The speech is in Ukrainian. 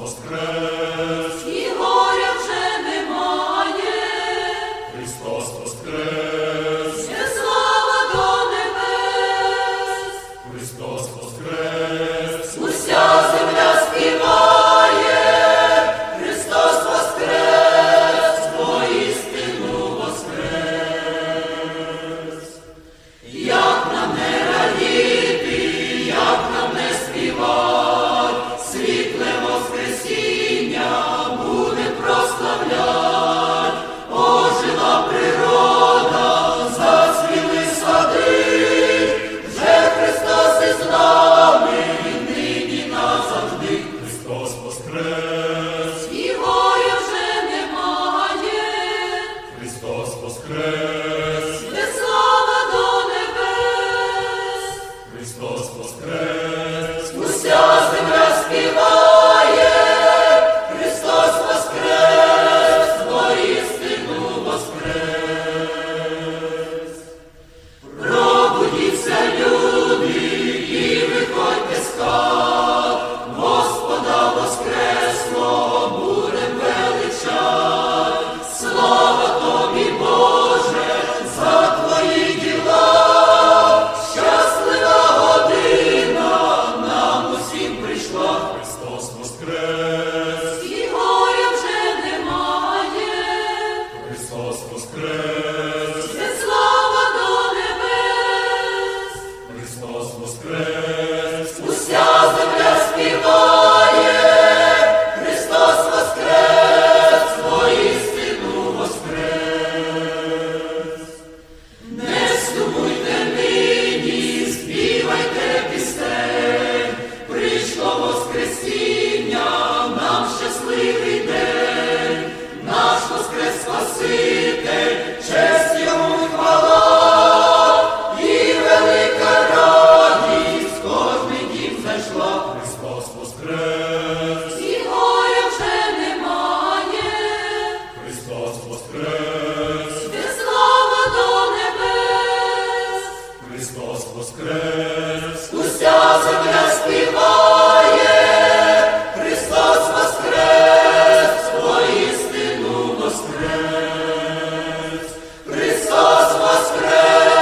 воскрес! І горя вже немає, Христос воскрес! Слава до небес! Христос воскрес! Уся Воскрес! І горя вже немає, Христос Воскрес! Amen.